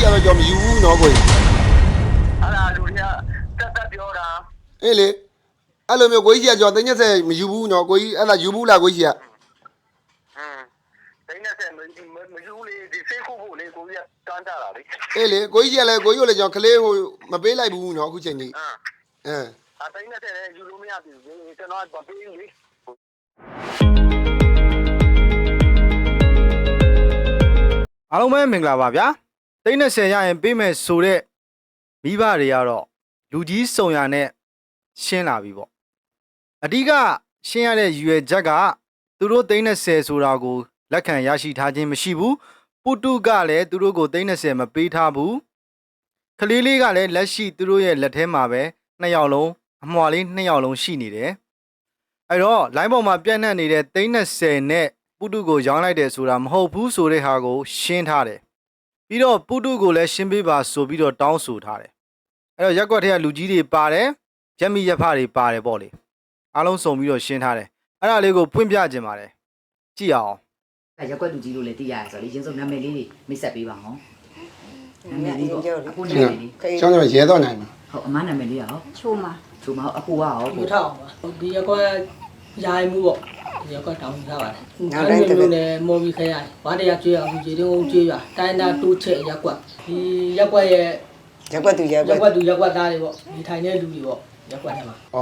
ကြီးကတော့ကျွန်တော်မယူဘူးနော်ကိုကြီးအဲ့ဒါလူတွေကတက်တက်ပြောတာအေးလေအဲ့လိုမျိုးကိုကြီးကကျွန်တော်သိန်း30မယူဘူးနော်ကိုကြီးအဲ့ဒါယူဘူးလားကိုကြီးကဟမ်တိုင်းနဲ့ဆက်မမယူလေဒီစိတ်ခုဖို့လေကိုကြီးကတန်းကြတာလေအေးလေကိုကြီးကလည်းကိုကြီးကိုလည်းကျွန်တော်ကလေးဟိုမပေးလိုက်ဘူးနော်အခုချိန်ကြီးဟမ်အင်းအတိုင်းနဲ့ဆက်ယူလို့မရဘူးကျွန်တော်ကပေးလေအားလုံးပဲမင်္ဂလာပါဗျာ သိန်း30ရရင်ပေးမယ်ဆိုတဲ့မိဘတွေကတော့လူကြီးစုံရနဲ့ရှင်းလာပြီပေါ့အဓိကရှင်းရတဲ့ရည်ရွယ်ချက်ကသူတို့သိန်း30ဆိုတာကိုလက်ခံရရှိထားခြင်းမရှိဘူးပုတုကလည်းသူတို့ကိုသိန်း30မပေးထားဘူးကလေးလေးကလည်းလက်ရှိသူတို့ရဲ့လက်ထဲမှာပဲနှစ်ယောက်လုံးအမွှာလေးနှစ်ယောက်လုံးရှိနေတယ်အဲ့တော့ line ပေါ်မှာပြန့်နှံ့နေတဲ့သိန်း30နဲ့ပုတုကိုရောင်းလိုက်တယ်ဆိုတာမဟုတ်ဘူးဆိုတဲ့ဟာကိုရှင်းထားတယ် ပြီးတော့ပုတုကိုလည်းရှင်းပေးပါဆိုပြီးတော့တောင်းဆိုထားတယ်အဲ့တော့ရက်ကွက်ထဲကလူကြီးတွေပါတယ်ရက်မိရက်ဖတွေပါတယ်ပေါ့လေအားလုံးစုံပြီးတော့ရှင်းထားတယ်အဲ့ဒါလေးကိုဖွင့်ပြခြင်းပါတယ်ကြည့်အောင်အဲရက်ကွက်လူကြီးလို့လည်းသိရတယ်ဆိုတော့လေရင်းစုံနာမည်လေးတွေမိတ်ဆက်ပေးပါအောင်နာမည်လေးပေါ့အခုနာမည်လေးကျွန်တော်ရဲတော့နိုင်မှာဟုတ်အမနာမည်လေးရောချိုးမှာချိုမဟုတ်အခုကရောယူထောက်အောင်ပါဒီရက်ကွ က်ယာယီမှုပေါ့ဒီရက်ကွက်တောင်းထားပါတယ်နောက်တိုင်းတစ်မျိုးနဲ့မော်ဘီခရိုင်ဘာတရားကျွေးအောင်ကျွေးတုံးကျွေးရတိုင်းတာတိုးချက်ရက်ကွက်ဒီရက်ကွက်ရဲ့ရက်ကွက်သူရက်ကွရက်က်ကွက်သူရက်ကွက်သားတွေပေါ့ဒီထိုင်တဲ့လူတွေပေါ့ရက်ကွက်ထဲမှာဩ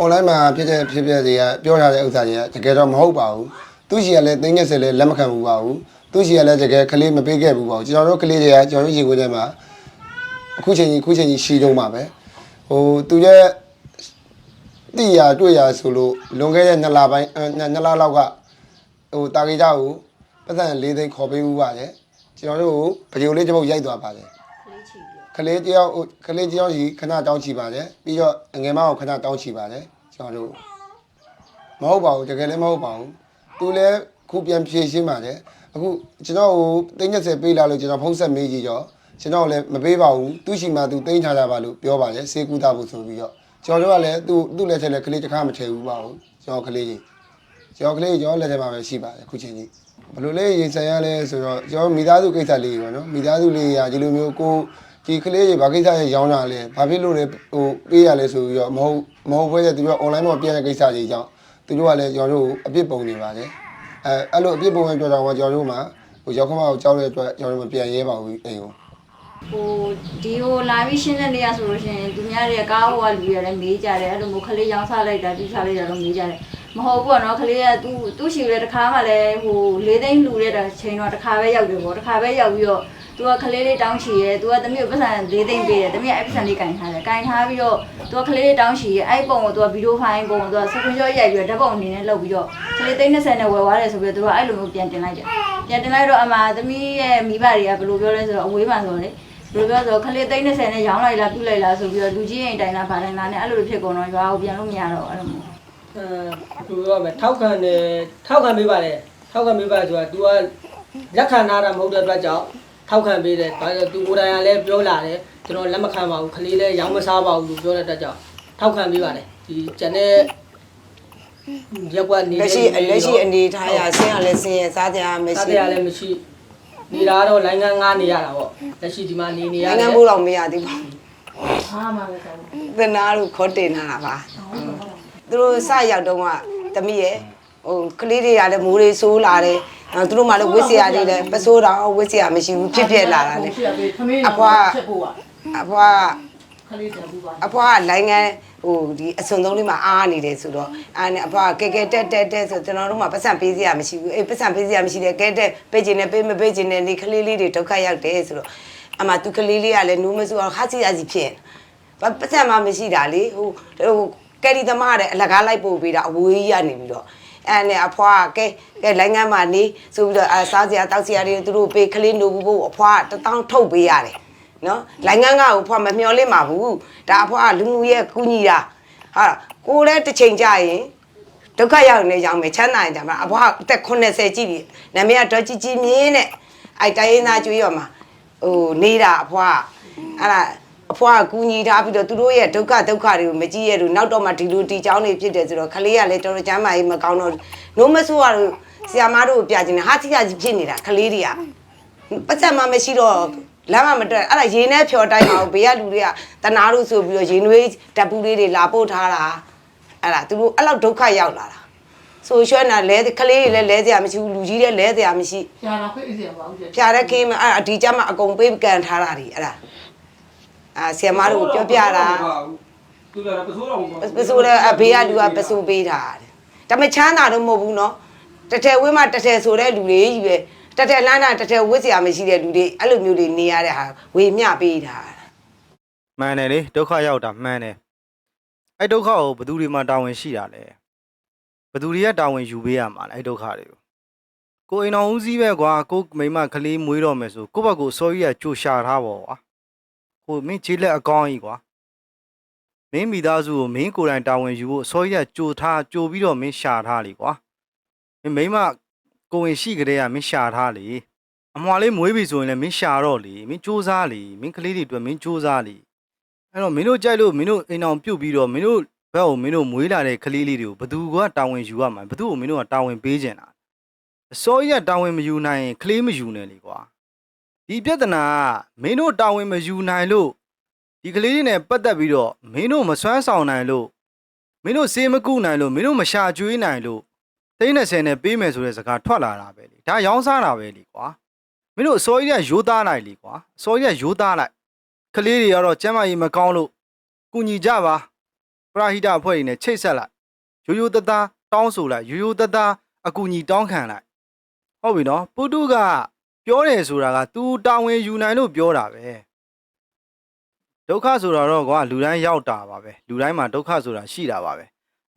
online မှာဖြစ်တဲ့ဖြစ်ဖြစ်တွေကပြောထားတဲ့ဥစ္စာတွေကတကယ်တော့မဟုတ်ပါဘူးသူရှိရလဲသိန်း30လဲလက်မခံဘူးပါဘူးသူရှိရလဲတကယ်ကလေးမပေးခဲ့ဘူးပါဘူးကျွန်တော်တို့ကလေးတွေကကျွန်တော်တို့ရေခွေးထဲမှာအခုချိန်ကြီးအခုချိန်ကြီးရှိတော့မှာပဲဟိုသူရဲ့ တိရတွေ့ရဆိုလို့လွန်ခဲ့တဲ့2လပိုင်း2လလောက်ကဟိုတာကေကြကိုပတ်စံ၄သိန်းခေါ်ပေးဦးပါတယ်ကျွန်တော်တို့ဗီဒီယိုလေးတစ်ပုတ်ရိုက်သွားပါတယ်ကလေးတယောက်ဟိုကလေးတယောက်ကြီးခဏတောင်းချပါတယ်ပြီးတော့အငယ်မအောင်ခဏတောင်းချပါတယ်ကျွန်တော်တို့မဟုတ်ပါဘူးတကယ်လည်းမဟုတ်ပါဘူးသူလည်းခုပြန်ဖြေရှင်းပါတယ်အခုကျွန်တော်ဟိုသိန်း30ပေးလာလို့ကျွန်တော်ဖုန်းဆက်မေးကြည့်တော့ကျွန်တော်လည်းမပေးပါဘူးသူရှိမှသူသိန်းထားတာပါလို့ပြောပါတယ်စေကူတာဖို့ဆိုပြီးတော့ ကျွန်တော်တို့ကလည်းသူသူ့လက်ထက်လည်းကလေးတစ်ခါမထည့်ဘူးပါဘူးကျွန်တော်ကလေးကြီးကျွန်တော်ကလေးကျွန်တော်လက်ထက်မှာပဲရှိပါတယ်ခုချိန်ကြီးဘယ်လိုလဲရင်ဆိုင်ရလဲဆိုတော့ကျွန်တော်မိသားစုကိစ္စလေးပေါ့နော်မိသားစုလေးရာဒီလိုမျိုးကိုဒီကလေးတွေဘာကိစ္စရရောင်းတာလဲဘာဖြစ်လို့လဲဟိုပေးရလဲဆိုပြီးတော့မဟုတ်မဟုတ်ဘဲတဲ့သူတို့ online မှာပြန်တဲ့ကိစ္စကြီးကြောင့်သူတို့ကလည်းကျွန်တော်တို့အပြစ်ပုံနေပါတယ်အဲအဲ့လိုအပြစ်ပုံရဲ့အတွက်ကြောင့်ကျွန်တော်တို့မှာဟိုရောက်ခမကိုကြောက်တဲ့အတွက်ကျွန်တော်တို့မပြန်ရဲပါဘူးအိမ်ကို ဟိုဒီဟိုလာပြီးရှင်းတဲ့နေရဆိုလို့ရှိရင်သူများတွေကကားဟိုကလူတွေလည်းမေးကြတယ်အဲ့လိုမျိုးခလေးရောင်းစားလိုက်တာပြစားလိုက်တာတော့မေးကြတယ်မဟုတ်ဘူးပေါ့နော်ခလေးကသူ့သူ့ရှိရတဲ့တစ်ခါမှလည်းဟို၄သိန်းလူတဲ့ချိန်တော့တစ်ခါပဲရောက်တယ်ပေါ့တစ်ခါပဲရောက်ပြီးတော့သူကခလေးလေးတောင်းချီရဲသူကတမီးကိုပတ်စံ၄သိန်းပေးတယ်တမီးကအဲ့ပတ်စံလေးကင်ထားတယ်ကင်ထားပြီးတော့သူကခလေးလေးတောင်းချီရဲအဲ့ပုံကိုသူကဗီဒီယိုဖိုင်ပုံကိုသူကစကွန်ရှော့ရိုက်ပြီးတော့ဓာတ်ပုံအနေနဲ့လုပ်ပြီးတော့ခလေးသိန်း20နဲ့ဝယ်သွားတယ်ဆိုပြီးတော့သူကအဲ့လိုမျိုးပြန်တင်လိုက်တယ်ပြန်တင်လိုက်တော့အမသမီးရဲ့မိဘတွေကဘယ်လိုပြောလဲဆိုတော့အဝေးမှဆိုတော့လေ ဘယ်လိုပြောဆိုခလေးသိန်း30နဲ့ရောင်းလိုက်လားပြုတ်လိုက်လားဆိုပြီးတော့လူကြီးရင်တိုင်လားဗာတိုင်လားနဲ့အဲ့လိုလိုဖြစ်ကုန်တော့ရွာကိုပြန်လို့မရတော့အဲ့လိုမျိုးအဲသူကပဲထောက်ခံတယ်ထောက်ခံပေးပါတယ်ထောက်ခံပေးပါဆိုတာ तू ကလက်ခံနာတာမဟုတ်တဲ့အတွက်ကြောင့်ထောက်ခံပေးတယ်ဒါကြောင့် तू ကိုယ်တိုင်ကလည်းပြောလာတယ်ကျွန်တော်လက်မခံပါဘူးခလေးလည်းရောင်းမစားပါဘူးလို့ပြောတဲ့အတွက်ကြောင့်ထောက်ခံပေးပါတယ်ဒီကျန်တဲ့ရက်ကွက်နေလက်ရှိလက်ရှိအနေထားရဆင်းရလဲဆင်းရစားကြရမစားရှိတရားလည်းမရှိ နေတာကတော့လိုင်းငန်းငားနေရတာပေါ့လက်ရှိဒီမှာနေနေရနိုင်ငံတယ်ဘူးတော့မရသေးပါဘူးဟာမှပဲကောင်းသနာတို့ခေါ်တင်လာတာပါသူတို့စရောက်တော့ကတမိရဲ့ဟိုကလေးတွေကလည်းမိုးတွေဆိုးလာတယ်နောက်သူတို့မှလည်းဝစ်စရာတွေလည်းပစိုးတော့ဝစ်စရာမရှိဘူးဖြစ်ဖြစ်လာတာလေအဖွားအဖွားခလေးပြန်ပြီးပါ အဖွားကလိုင်းငန်း ဟိုဒီအစုံသုံးလေးမှာအားနေတယ်ဆိုတော့အားနဲ့အဖွားကဲကဲတက်တက်တက်ဆိုကျွန်တော်တို့မှပတ်စံပေးစရာမရှိဘူးအေးပတ်စံပေးစရာမရှိတယ်ကဲတက်ပေးခြင်းနဲ့ပေးမပေးခြင်းနဲ့ဒီကလေးလေးတွေဒုက္ခရောက်တယ်ဆိုတော့အမှသူကလေးလေးကလည်းနိုးမစိုးအောင်ဟာစီဟာစီဖြစ်ဘာပတ်စံမှမရှိတာလေဟိုဟိုကယ်ရီသမားတဲ့အလကားလိုက်ပို့ပေးတာအဝေးကြီးရနေပြီးတော့အဲ့နဲ့အဖွားကဲကဲလိုင်းငန်းမှာနေဆိုပြီးတော့အစားစရာတောက်စရာတွေသူတို့ပေးကလေးနိုးဖို့အဖွားတထောင်ထုတ်ပေးရတယ် နော်လိုင်းငန်းကကိုဖွာမမျောလင့်ပါဘူးဒါအဖွားကလူမှုရဲ့ကူညီတာဟာကိုယ်လည်းတစ်ချိန်ကြာရင်ဒုက္ခရောက်နေကြောင်မယ်ချမ်းသာရင်ကြမှာအဖွားအသက်80ကြီးပြီနာမည်ကတော့ជីជីမြင်းနဲ့အိုက်တိုင်းရင်းသားကျွေးရမှာဟိုနေတာအဖွားအဲ့ဒါအဖွားကကူညီထားပြီးတော့သူတို့ရဲ့ဒုက္ခဒုက္ခတွေကိုမကြည့်ရလို့နောက်တော့မှဒီလိုတီချောင်းနေဖြစ်တယ်ဆိုတော့ခလေးကလည်းတော်တော်ချမ်းသာရေးမကောင်းတော့နိုးမဆိုးရလို့ဆီယာမားတို့ကိုပြချင်တယ်ဟာတိကကြီးဖြစ်နေတာခလေးတွေကပတ်သက်မှမရှိတော့ လမ်းမမတက်အဲ့ဒါရေနဲ့ဖြော်တိုင်းအောင်ဘေးကလူတွေကတနာလို့ဆိုပြီးတော့ရေနွေးတပ်ပူလေးတွေလာပို့ထားတာအဲ့ဒါသူတို့အဲ့လောက်ဒုက္ခရောက်လာတာဆိုရွှဲနာလဲကလေးတွေလည်းလဲစရာမရှိဘူးလူကြီးတွေလဲစရာမရှိကျန်တော့ခွင့်အစီအပါဦးကျဖြာတဲ့ခင်းမအဲ့ဒါဒီကြမှာအကုန်ပေးကန်ထားတာဒီအဲ့ဒါအာဆီယမတို့ကိုပြောပြတာသူကပစိုးတော့မပေါ့ပစိုးလည်းအဘေးကလူကပစိုးပေးတာတဲ့ဒါပေမဲ့ချမ်းသာတော့မဟုတ်ဘူးနော်တထယ်ဝင်းမှာတထယ်ဆိုတဲ့လူတွေကြီးပဲ တထယ်လမ်းတာတထယ်ဝစ်စရာမရှိတဲ့လူတွေအဲ့လိုမျိုးတွေနေရတဲ့ဟာဝေမျှပေးတာမှန်တယ်လေဒုက္ခရောက်တာမှန်တယ်အဲ့ဒုက္ခကိုဘယ်သူတွေမှတာဝန်ရှိတာလဲဘယ်သူတွေကတာဝန်ယူပေးရမှာလဲအဲ့ဒုက္ခတွေကိုကိုအိမ်တော်ဦးစီးပဲကွာကိုမိမကလေးမွေးတော့မယ်ဆိုကိုယ့်ဘက်ကိုအစိုးရကကြိုရှာထားပါကွာကိုမင်းခြေလက်အကောင်းကြီးကွာမင်းမိသားစုကိုမင်းကိုယ်တိုင်တာဝန်ယူဖို့အစိုးရကကြိုထားကြိုပြီးတော့မင်းရှာထားလေကွာမင်းမိမ ကိုဝင်ရှိကြတဲ့ကမင်းရှာထားလေအမွာလေးမွေးပြီဆိုရင်လည်းမင်းရှာတော့လေမင်းစူးစမ်းလေမင်းကလေးတွေအတွက်မင်းစူးစမ်းလေအဲ့တော့မင်းတို့ကြိုက်လို့မင်းတို့အိမ်အောင်ပြုတ်ပြီးတော့မင်းတို့ဘက်ကိုမင်းတို့မွေးလာတဲ့ကလေးလေးတွေကိုဘသူကတာဝန်ယူရမှာဘသူ့ကိုမင်းတို့ကတာဝန်ပေးကြတာအစိုးရတာဝန်မယူနိုင်ရင်ကလေးမယူနဲ့လေကွာဒီပြဿနာကမင်းတို့တာဝန်မယူနိုင်လို့ဒီကလေးတွေနဲ့ပတ်သက်ပြီးတော့မင်းတို့မစွမ်းဆောင်နိုင်လို့မင်းတို့စေးမကုနိုင်လို့မင်းတို့မရှာကျွေးနိုင်လို့ သိန်း30နဲ့ပေးမယ်ဆိုတဲ့စကားထွက်လာတာပဲလေဒါရောင်းစားတာပဲလေကွာမင်းတို့အစိုးရကရိုးသားလိုက်လေကွာအစိုးရကရိုးသားလိုက်ကလေးတွေကတော့ကျမ်းမာရေးမကောင်းလို့ကုညီကြပါပရာဟိတအဖွဲ့တွေနဲ့ချိတ်ဆက်လိုက်ရိုးရိုးသားသားတောင်းဆိုလိုက်ရိုးရိုးသားသားအကူညီတောင်းခံလိုက်ဟုတ်ပြီနော်ပုတုကပြောတယ်ဆိုတာက तू တာဝန်ယူနိုင်လို့ပြောတာပဲဒုက္ခဆိုတာတော့ကွာလူတိုင်းရောက်တာပါပဲလူတိုင်းမှာဒုက္ခဆိုတာရှိတာပါပဲ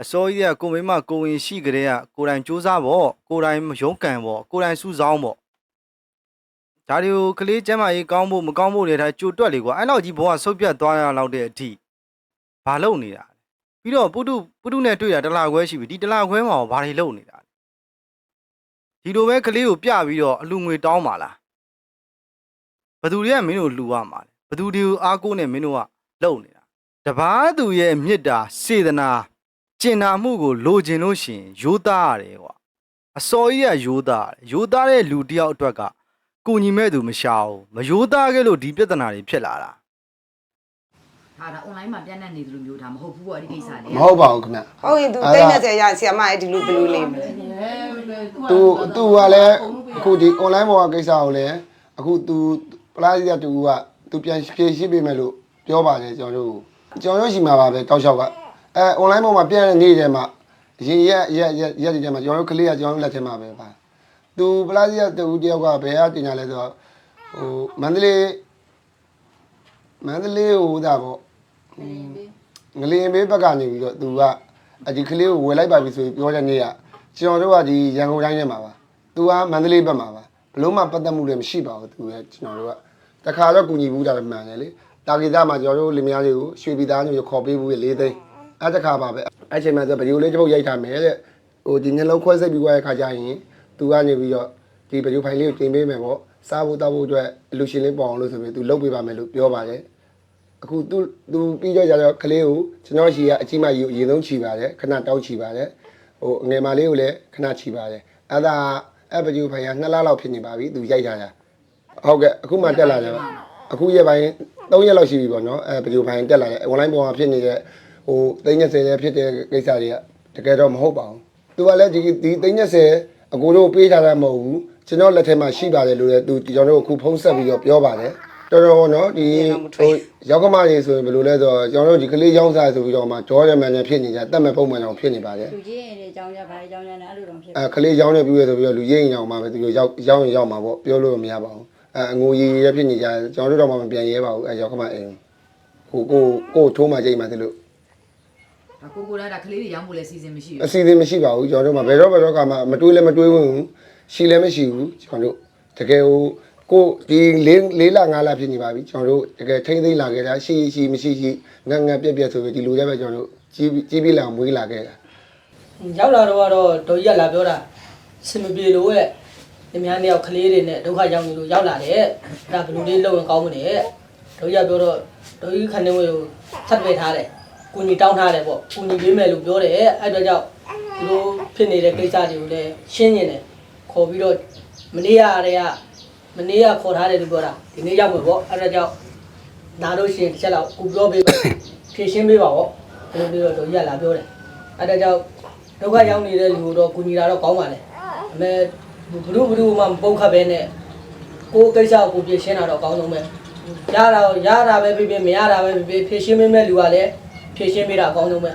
အစိုးရကကိုမိမကိုဝင်ရှိကြတဲ့ကကိုယ်တိုင်စူးစမ်းဖို့ကိုယ်တိုင်ရုန်းကန်ဖို့ကိုယ်တိုင်စူးစောင်းဖို့ဒါတွေကိုကလေးကျမ်းမာရေးကောင်းဖို့မကောင်းဖို့တွေဒါကြိုတွက်လေကွာအဲ့လောက်ကြီးဘဝဆုတ်ပြတ်သွားရလောက်တဲ့အထိဘာလုပ်နေတာလဲပြီးတော့ပုတုပုတုနဲ့တွေ့တာတစ်လခွဲရှိပြီဒီတစ်လခွဲမှာဘာတွေလုပ်နေတာလဲဒီလိုပဲကလေးကိုပြပြီးတော့အလူငွေတောင်းပါလားဘသူတွေကမင်းတို့လှူရမှာလဲဘသူတွေကိုအားကိုးနဲ့မင်းတို့ကလုပ်နေတာတပားသူရဲ့မေတ္တာစေတနာ ကျင်နာမှုကိုလိုချင်လို့ရှိရင်ရိုးသားရတယ်ကွာအစော်ကြီးကရိုးသားတယ်ရိုးသားတဲ့လူတစ်ယောက်အတွက်ကကိုညီမဲ့သူမရှာဘူးမယိုးသားခဲ့လို့ဒီပြဿနာတွေဖြစ်လာတာဟာဒါ online မှာပြန့်နှံ့နေသလိုမျိုးဒါမဟုတ်ဘူးပေါ့ဒီကိစ္စလေမဟုတ်ပါဘူးခင်ဗျဟုတ်ရင် तू အဲ့ဒါတိတ်20ရဆီယမအဲ့ဒီလိုဘယ်လိုနေမလဲသူသူကလည်းအခုဒီ online ပေါ်ကကိစ္စကိုလည်းအခုသူပလာစီကတူကသူပြန်ဖြေရှိပေးမယ်လို့ပြောပါတယ်ကျွန်တော်တို့ကျွန်တော်တို့ရှိမှာပါပဲတောက်လျှောက်က အဲ online ပေါ်မှာပြန်နေတယ်မှာရင်ရက်ရက်ရက်ရက်ဒီထဲမှာကျွန်တော်တို့ကလေးကကျွန်တော်တို့လက်ထဲမှာပဲပါသူပလာစီကတူတယောက်ကဘယ်ကတင်ညာလဲဆိုတော့ဟိုမန္တလေးမန္တလေးဟိုဒါပေါ့ငလင်ဘေးဘက်ကနေပြီးတော့သူကအဒီကလေးကိုဝယ်လိုက်ပါပြီဆိုပြီးပြောတဲ့နေ့ကကျွန်တော်တို့ကဒီရန်ကုန်တိုင်းထဲမှာပါသူကမန္တလေးဘက်မှာပါဘလို့မှပတ်သက်မှုလည်းမရှိပါဘူးသူကကျွန်တော်တို့ကတခါတော့ကူညီဘူးတာလည်းမှန်တယ်လေတာဂီတာမှာကျွန်တော်တို့လင်မယားတွေကိုရွှေပြည်သားမျိုးခေါ်ပေးဘူးလေ၄သိန်း အဲ့တခါပါပဲအဲ့ချိန်မှာဆိုဗီဒီယိုလေးတစ်ပုတ်ရိုက်ထားမယ်တဲ့ဟိုဒီညလုံးခွဲစိတ်ပြီးသွားတဲ့ခါကျရင်သူကနေပြီးတော့ဒီဗီဒီယိုဖိုင်လေးကိုတင်ပေးမယ်ပေါ့စားဖို့တောက်ဖို့အတွက်အလူရှင်လေးပေါအောင်လို့ဆိုပြီးသူလုပ်ပေးပါမယ်လို့ပြောပါတယ်အခုသူသူပြီးတော့ကြတော့ကလေးကိုကျွန်တော်ရှိကအကြီးမကြီးကိုအရင်ဆုံးခြီပါတယ်ခဏတောက်ခြီပါတယ်ဟိုအငယ်မလေးကိုလည်းခဏခြီပါတယ်အဲ့ဒါအဲ့ပကြူဖိုင်က2လလောက်ဖြစ်နေပါပြီသူရိုက်ထားတာဟုတ်ကဲ့အခုမှတက်လာတယ်အခုရက်ပိုင်း3ရက်လောက်ရှိပြီပေါ့နော်အဲ့ပကြူဖိုင်တက်လာတယ် online ပေါ်မှာဖြစ်နေတဲ့ ဟို30ရဲ့ဖြစ်တဲ့ကိစ္စတွေကတကယ်တော့မဟုတ်ပါဘူးသူကလည်းဒီဒီ30အကိုတို့ပေးထားတာမဟုတ်ဘူးကျွန်တော်လက်ထဲမှာရှိပါတယ်လို့လည်းသူကျွန်တော်တို့အခုဖုံးဆက်ပြီးတော့ပြောပါတယ်တော်တော်နော်ဒီဟိုရောက်ကမတွေဆိုရင်ဘယ်လိုလဲဆိုတော့ကျွန်တော်တို့ဒီကလေးရောင်းစားဆိုပြီးတော့မှဂျော်ရမန်နဲ့ဖြစ်နေကြတက်မဲ့ပုံမှန်အောင်ဖြစ်နေပါတယ်လူကြီးရင်တွေအကြောင်းကြပါအကြောင်းကြတယ်အဲ့လိုတော့ဖြစ်အဲကလေးရောင်းနေပြီးရဆိုပြီးတော့လူရင်းရင်အောင်မှပဲသူတို့ရောက်ရောင်းရင်ရောက်မှာပေါ့ပြောလို့မရပါဘူးအဲအငိုရီရဖြစ်နေကြတယ်ကျွန်တော်တို့တော့မှမပြန်ရဲပါဘူးအဲရောက်ကမအိမ်ဟိုကိုကိုထိုးမှကြိတ်မှသလိုဒါ ကိုကိုလည်းဒါကလေးတွေရောင်းဖို့လည်းစီစဉ်မရှိအဘူးစီအစဉ်မရှိပါဘူးကျွန်တော်တို့မှဘယ်တော့ဘယ်တော့ကမှမတွေးလည်းမတွေးဘူးရှိလည်းမရှိဘူးကျွန်တော်တို့တကယ်ဟိုကိုဒီ၄၄လ၅လဖြစ်နေပါပြီကျွန်တော်တို့တကယ်ထိမ့်သိမ့်လာခဲ့တာရှိရှိမရှိရှိငတ်ငတ်ပြက်ပြက်ဆိုပြီးဒီလိုလည်းပဲကျွန်တော်တို့ကြီးကြီးပြလာမွေးလာခဲ့တာရောက်လာတော့ကတော့ဒေါ်ကြီးကလာပြောတာစင်မပြေလို့ရဲ့ဒီများနှစ်ယောက်ကလေးတွေနဲ့ဒုက္ခရောက်နေလို့ရောက်လာတယ်ဒါဘယ်လိုလေးလုပ်ရင်ကောင်းမလဲဒေါ်ကြီးကပြောတော့ဒေါ်ကြီးခဏဝေကိုဆက်တွေ့ထားတယ် ကုညီတောင်းထားတယ်ပေါ့ကုညီပေးမယ်လို့ပြောတယ်အဲ့တော့ကြောင့်ဒီလိုဖြစ်နေတဲ့ကိစ္စတွေကိုလည်းရှင်းနေတယ်ခေါ်ပြီးတော့မနေ့ကတည်းကမနေ့ကခေါ်ထားတယ်လို့ပြောတာဒီနေ့ရောက်မှာပေါ့အဲ့ဒါကြောင့်လာလို့ရှိရင်တစ်ချက်လောက်ကိုပြောပေးပါဖြည့်ရှင်းပေးပါပေါ့အဲ့လိုပြောတော့ရက်လာပြောတယ်အဲ့ဒါကြောင့်ဒုက္ခရောက်နေတဲ့လူတို့ကုညီတာတော့ကောင်းပါလေအမေဘလူးဘလူးမှမပုတ်ခတ်ပဲနဲ့ကိုယ်ကိစ္စကိုဖြည့်ရှင်းတာတော့အကောင်းဆုံးပဲရတာရတာပဲဖြစ်ဖြစ်မရတာပဲဖြစ်ဖြစ်ဖြည့်ရှင်းပေးမဲ့လူကလည်း ဖြည့်ရှင်းပေးတာအကောင်းဆုံးပဲ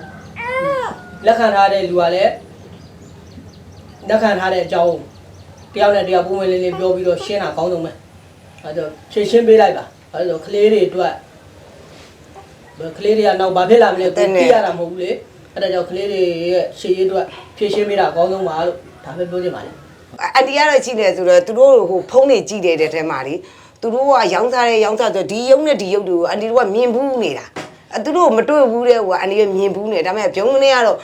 လက်ခံထားတဲ့လူကလည်းလက်ခံထားတဲ့အကြောင်းတယောက်နဲ့တယောက်ပုံမှန်လေးလေးပြောပြီးတော့ရှင်းတာအကောင်းဆုံးပဲအဲဒါဖြည့်ရှင်းပေးလိုက်ပါအဲဒါကလေးတွေအတွက်ကလေးတွေကနောက်ဘာဖြစ်လာမလဲကိုသိရတာမဟုတ်ဘူးလေအဲဒါကြောင့်ကလေးတွေရဲ့ရှေ့ရေးအတွက်ဖြည့်ရှင်းပေးတာအကောင်းဆုံးပါလို့ဒါပဲပြောချင်ပါတယ်အန်တီကတော့ကြည့်တယ်ဆိုတော့သူတို့ဟိုဖုန်းတွေကြည့်တယ်တဲ့ထဲမှာလေသူတို့ကရောင်းစားတယ်ရောင်းစားဆိုဒီရုံနဲ့ဒီရုပ်တွေကိုအန်တီတို့ကမြင်ဘူးနေတာ အသူတို့မတွေ့ဘူးတဲ့ဟိုကအန်တီကမြင်ဘူးနေဒါပေမဲ့ပြုံးကနေကတော့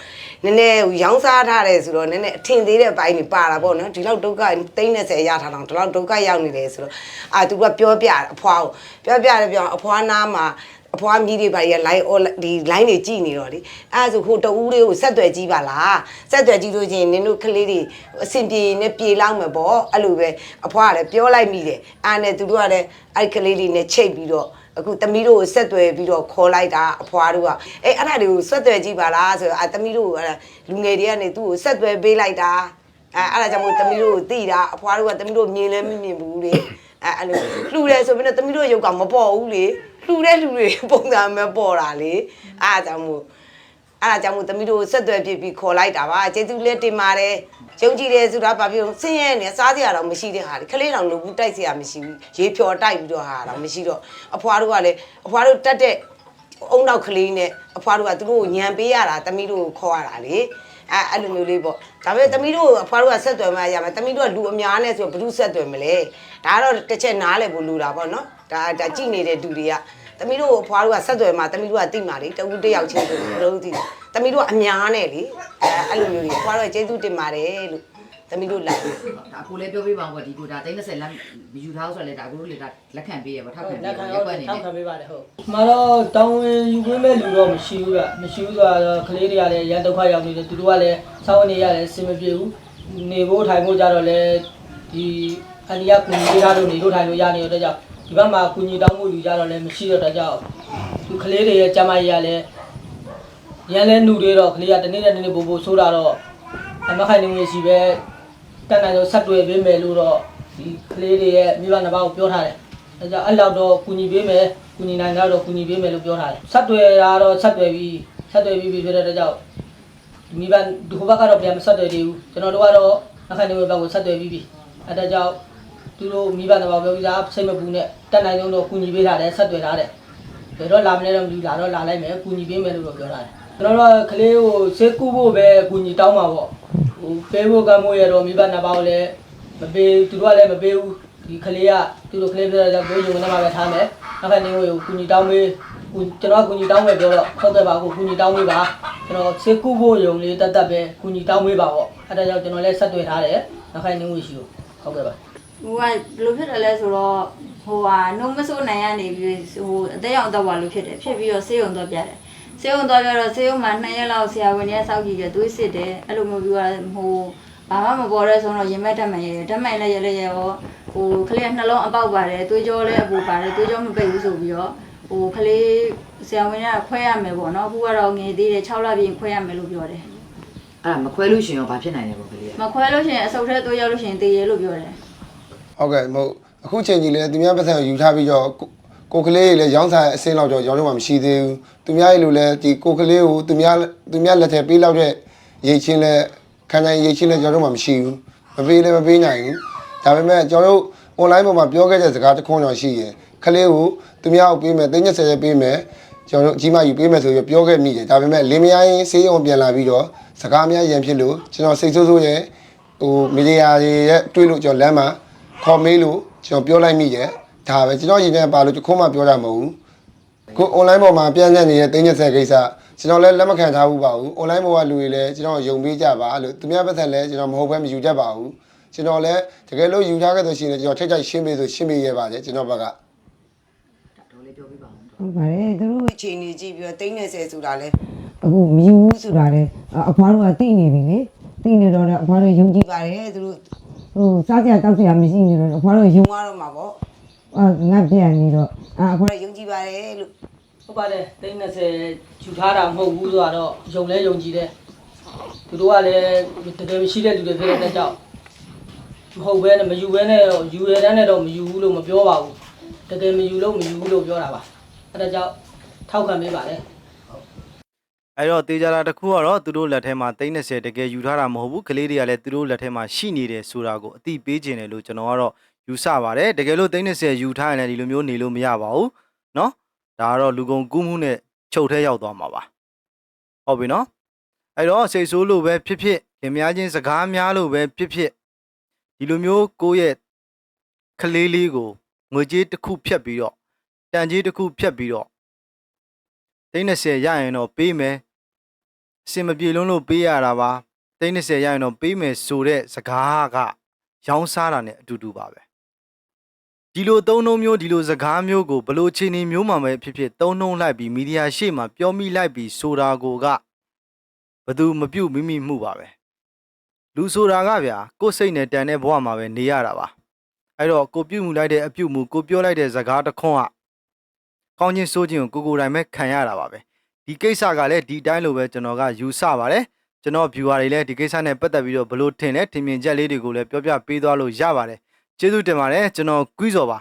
နည်းနည်းရောင်းစားထားတယ်ဆိုတော့နည်းနည်းအထင်သေးတဲ့ဘိုင်းတွေပါတာပေါ့နော်ဒီလောက်ဒုက္ခ30ရထားတော့ဒီလောက်ဒုက္ခရောက်နေတယ်ဆိုတော့အာသူကပြောပြအဖွားကိုပြောပြတယ်ပြောအဖွားနားမှာအဖွားမြည်တွေပါရ line ဒီ line တွေကြည်နေတော့လေအဲဒါဆိုဟိုတဦးလေးကိုဆက်သွယ်ကြည့်ပါလားဆက်သွယ်ကြည့်လို့ချင်းနင်တို့ကလေးတွေအဆင်ပြေနေပြေလောက်မယ်ပေါ့အဲ့လိုပဲအဖွားကလည်းပြောလိုက်မိတယ်အားနဲ့သူတို့ကလည်းအဲ့ကလေးတွေနဲ့ချိတ်ပြီးတော့ အခုတမီးတို့ကိုဆက်သွယ်ပြီးတော့ခေါ်လိုက်တာအဖွားတို့ကအဲအဲ့ဒါတွေကိုဆက်သွယ်ကြည့်ပါလားဆိုတော့အတမီးတို့ကလူငယ်တွေကနေသူ့ကိုဆက်သွယ်ပေးလိုက်တာအဲအဲ့ဒါကြောင့်မို့တမီးတို့ကိုတိတာအဖွားတို့ကတမီးတို့မြင်လဲမမြင်ဘူးလေအဲအဲ့လိုလှူတယ်ဆိုပြီးတော့တမီးတို့ရုပ်ကမပေါ်ဘူးလေလှူတဲ့လူတွေပုံစံမပေါ်တာလေအဲ့ဒါကြောင့်မို့ အဲ့ဒါကြောင့်မို့သမီးတို့ဆက်သွယ်ပြစ်ပြီးခေါ်လိုက်တာပါကျေးဇူးလက်တင်ပါတယ်ယုံကြည်တယ်ဆိုတာဘာဖြစ်လို့ဆင်းရဲနေစားစရာတော့မရှိတဲ့ဟာလေခလေးတော်လူဘူးတိုက်စရာမရှိဘူးရေဖြော်တိုက်ပြီးတော့ဟာတော့မရှိတော့အဖွားတို့ကလည်းအဖွားတို့တက်တဲ့အုံနောက်ကလေးနဲ့အဖွားတို့ကသူတို့ကိုညံပေးရတာသမီးတို့ကိုခေါ်ရတာလေအဲအဲ့လိုမျိုးလေးပေါ့ဒါပေမဲ့သမီးတို့အဖွားတို့ကဆက်သွယ်မှရမယ်သမီးတို့ကလူအများနဲ့ဆိုဘယ်သူဆက်သွယ်မလဲဒါကတော့တစ်ချက်နားလဲဖို့လူတာပေါ့နော်ဒါဒါကြည့်နေတဲ့လူတွေက သမီးတို့အဖွားတို့ကဆက်သွယ်မှာသမီးတို့ကတိမာလေတဦးတစ်ယောက်ချင်းဆိုတော့သိတယ်သမီးတို့ကအများနဲ့လေအဲအဲ့လိုမျိုးတွေအဖွားတို့ကကျေးဇူးတင်ပါတယ်လို့သမီးတို့လိုက်ဒါကိုလည်းပြောပြပါဦးပေါ့ဒီကိုဒါ30လက်မယူထားဆိုတော့လေဒါကိုတို့လေဒါလက်ခံပေးရပါထောက်ခံပေးလက်ခံရရောရက်ွက်နေထောတယ်က်ခံပေးပါတယ်ဟုတ်။မှာတော့တောင်းဝင်ယူပေးမဲ့လူတော့မရှိဘူးကမရှိဘူးဆိုတော့ကလေးတွေကလည်းရန်ဒုက္ခရောက်နေတယ်သူတို့ကလည်းစောင်းနေရတယ်အဆင်မပြေဘူးနေဖို့ထိုင်ဖို့ကြတော့လည်းဒီအန်ဒီကကုညီပေးထားလို့နေလို့ထိုင်လို့ရနေတော့ကြောင့် ဒီဘက်မှာကုညီတောင်းဖို့လူကြတော့လည်းမရှိတော့တဲ့ကြောင့်သူကလေးတွေရဲ့ကျမကြီးကလည်းရန်လဲနှူတွေတော့ကလေးကတနေ့နဲ့တနေ့ပို့ပို့ဆိုးတာတော့အမခိုင်နေနေရှိပဲတက်နိုင်တော့ဆက်တွေ့ပေးမယ်လို့တော့ဒီကလေးတွေရဲ့မိဘနှစ်ပါးကိုပြောထားတယ်အဲကြောင့်အဲ့လောက်တော့ကူညီပေးမယ်ကူညီနိုင်တော့ကူညီပေးမယ်လို့ပြောထားတယ်ဆက်တွေ့တာတော့ဆက်တွေ့ပြီးဆက်တွေ့ပြီးပြီဖြစ်တဲ့အတွက်ကြောင့်ဒီမိဘဒီဟိုဘက်ကတော့ပြန်မဆက်တွေ့သေးဘူးကျွန်တော်တို့ကတော့အခက်နေဘက်ကိုဆက်တွေ့ပြီးပြီအဲဒါကြောင့် သူတို့မိဘတစ်ပါးပြောပြီးသားစိတ်မပူနဲ့တက်နိုင်တော့ကူညီပေးထားတယ်ဆက်တွေ့ထားတယ်ဘယ်တော့လာမလဲတော့မသိဘူးလာတော့လာလိုက်မယ်ကူညီပေးမယ်လို့တော့ပြောထားတယ်ကျွန်တော်တို့ကကလေးကိုစေကူဖို့ပဲကူညီတောင်းပါပေါ့ဟိုပေးဖို့ကမိုးရတော့မိဘနှစ်ပါးကိုလည်းမပေးသူတို့ကလည်းမပေးဘူးဒီကလေးကသူတို့ကလေးပြောတဲ့ကြောင့်ပြောယူနေမှာပဲထားမယ်နောက်ကနေကိုကုညီတောင်းမေးကုကျွန်တော်ကုညီတောင်းမယ်ပြောတော့ဟုတ်တယ်ပါကိုကုညီတောင်းမေးပါကျွန်တော်စေကုဖို့ယုံလေးတက်တက်ပဲကုညီတောင်းမေးပါပေါ့အဲဒါကြောင့်ကျွန်တော်လည်းဆက်တွေ့ထားတယ်နောက်ကနေကိုရှိကိုဟုတ်ကဲ့ပါ ဟိုကဘယ်လိုဖြစ်တယ်လဲဆိုတော့ဟိုဟာနှုံမဆိုးနိုင်ရနေပြီးဟိုအသက်ရောင်တော့ပါလို့ဖြစ်တယ်ဖြစ်ပြီးတော့ဆေးရုံတော့ပြတယ်ဆေးရုံတော့ပြတော့ဆေးရုံမှာ2ရက်လောက်ဆရာဝန်ကြီးစောက်ကြည့်ကြသွေးစစ်တယ်အဲ့လိုမျိုးပြီးတော့ဟိုဘာမှမပေါ်တဲ့ဆိုတော့ရင်မဲ့တက်မှန်ရဲတက်မှန်လည်းရဲလည်းရဲရောဟိုကလေးကနှလုံးအပေါက်ပါတယ်သွေးကြောလည်းအပူပါတယ်သွေးကြောမပိတ်ဘူးဆိုပြီးတော့ဟိုကလေးဆရာဝန်ကခွဲရမယ်ပေါ့နော်အခုကတော့ငယ်သေးတယ်6လပြည့်ခွဲရမယ်လို့ပြောတယ်အဲ့ဒါမခွဲလို့ရှင်ရောဘာဖြစ်နိုင်လဲပေါ့ကလေးကမခွဲလို့ရှိရင်အဆုတ်ထဲသွေးရောက်လို့ရှိရင်သေရလို့ပြောတယ် ဟုတ်ကဲ့မဟုတ်အခုချိန်ကြီးလေသူများပတ်စံကိုယူထားပြီးတော့ကိုကိုကလေးတွေလည်းရောင်းစားအစင်းလောက်တော့ရောင်းတော့မှမရှိသေးဘူးသူများရဲ့လူလည်းဒီကိုကလေးကိုသူများသူများလက်ထဲပေးလောက်တဲ့ရိတ်ချင်းလည်းခံနိုင်ရိတ်ချင်းလည်းကျွန်တော်တို့မှမရှိဘူးမပေးလည်းမပေးနိုင်ဘူးဒါပေမဲ့ကျွန်တော်တို့ online ပေါ်မှာပြောခဲ့တဲ့စကားတစ်ခုတော့ရှိရယ်ကလေးကိုသူများကိုပေးမယ်သိညက်ဆယ်ရဲ့ပေးမယ်ကျွန်တော်တို့အကြီးမယူပေးမယ်ဆိုပြီးပြောခဲ့မိတယ်ဒါပေမဲ့လင်းမယားရင်ဆေးရုံပြန်လာပြီးတော့စကားများရန်ဖြစ်လို့ကျွန်တော်စိတ်ဆိုးဆိုးရဲ့ဟိုမီဒီယာတွေရဲ့တွေ့လို့ကျွန်တော်လမ်းမှာ ခေါ်မေးလို့ကျွန်တော်ပြောလိုက်မိတယ်ဒါပဲကျွန်တော်ရင်ထဲပါလို့ခုမှပြောတာမဟုတ်ဘူးခု online ပေါ်မှာပြန့်နှံ့နေတဲ့တင်းညက်ဆက်ကိစ္စကျွန်တော်လည်းလက်မခံထားဘူးပါဘူး online ပေါ်ကလူတွေလည်းကျွန်တော်ယုံပေးကြပါလို့သူများပတ်သက်လည်းကျွန်တော်မဟုတ်ဘဲမယူတတ်ပါဘူးကျွန်တော်လည်းတကယ်လို့ယူထားခဲ့ဆိုရှင်လည်းကျွန်တော်ထိတ်ထိတ်ရှင်းပေးဆိုရှင်းပေးရပါတယ်ကျွန်တော်ဘက်ကဒါလေးပြောပြပါဦးဟုတ်ပါတယ်သူတို့အခြေအနေကြည့်ပြီးတော့30ဆိုတာလဲအခုမြည်ဘူးဆိုတာလဲအဖွားတို့ကသိနေပြီလေသိနေတော့လည်းအဖွားတို့ယုံကြည်ပါတယ်သူတို့ ဟိုစားကြတောက်ကြမရှိနေတော့အဖွားတို့ယုံရတော့မှာပေါ့အာငါပြန်နေတော့အာအဖွားတို့ယုံကြည်ပါတယ်လို့ဟုတ်ပါတယ်သိန်း30ယူထားတာမဟုတ်ဘူးဆိုတော့ယုံလဲယုံကြည်တယ်သူတို့ကလည်းတကယ်မရှိတဲ့လူတွေဖြစ်တဲ့ကြောင့်မဟုတ်ဘဲနဲ့မယူဘဲနဲ့ယူရတဲ့နဲ့တော့မယူဘူးလို့မပြောပါဘူးတကယ်မယူလို့မယူဘူးလို့ပြောတာပါအဲဒါကြောင့်ထောက်ခံပေးပါတယ် အဲ့တော့တေးကြတာတစ်ခုကတော့သူတို့လက်ထဲမှာ30တကယ်ယူထားတာမဟုတ်ဘူးကလေးတွေကလည်းသူတို့လက်ထဲမှာရှိနေတယ်ဆိုတာကိုအသိပေးခြင်းတယ်လို့ကျွန်တော်ကတော့ယူဆပါတယ်တကယ်လို့30ယူထားရင်လည်းဒီလိုမျိုးနေလို့မရပါဘူးเนาะဒါကတော့လူကုန်ကူးမှုနဲ့ချုပ်ထဲရောက်သွားမှာပါဟုတ်ပြီเนาะအဲ့တော့စိတ်ဆိုးလို့ပဲဖြစ်ဖြစ်ခင်များချင်းစကားများလို့ပဲဖြစ်ဖြစ်ဒီလိုမျိုးကိုယ့်ရဲ့ကလေးလေးကိုငွေကြေးတစ်ခုဖြတ်ပြီးတော့တန်ကြေးတစ်ခုဖြတ်ပြီးတော့30ရရင်တော့ပေးမယ် အ စင်မပြေလုံးလို့ပေးရတာပါသိန်း30ရရင်တော့ပေးမယ်ဆိုတဲ့စကားကရောင်းစားတာ ਨੇ အတူတူပါပဲဒီလိုသုံးနှုံးမျိုးဒီလိုစကားမျိုးကိုဘလို့ချင်းနေမျိုးမှပဲဖြစ်ဖြစ်သုံးနှုံးလိုက်ပြီးမီဒီယာရှေ့မှာပြောမိလိုက်ပြီးဆိုတာကိုကဘသူမပြုတ်မိမိမှုပါပဲလူဆိုတာကဗျာကိုယ်စိတ်နဲ့တန်တဲ့ဘဝမှာပဲနေရတာပါအဲ့တော့ကိုပြုတ်မှုလိုက်တဲ့အပြုတ်မှုကိုပြောလိုက်တဲ့စကားတစ်ခွန်းကကောင်းချင်းစိုးချင်းကိုကိုကိုယ်တိုင်ပဲခံရတာပါပဲ ဒီကိစ္စကလည်းဒီတိုင်းလိုပဲကျွန်တော်ကယူဆပါတယ်ကျွန်တော် viewer တွေလည်းဒီကိစ္စနဲ့ပတ်သက်ပြီးတော့ဘလို့ထင်လဲထင်မြင်ချက်လေးတွေကိုလည်းပြောပြပေးသွားလို့ရပါတယ်ကျေးဇူးတင်ပါတယ်ကျွန်တော်ကွီးစော်ပါ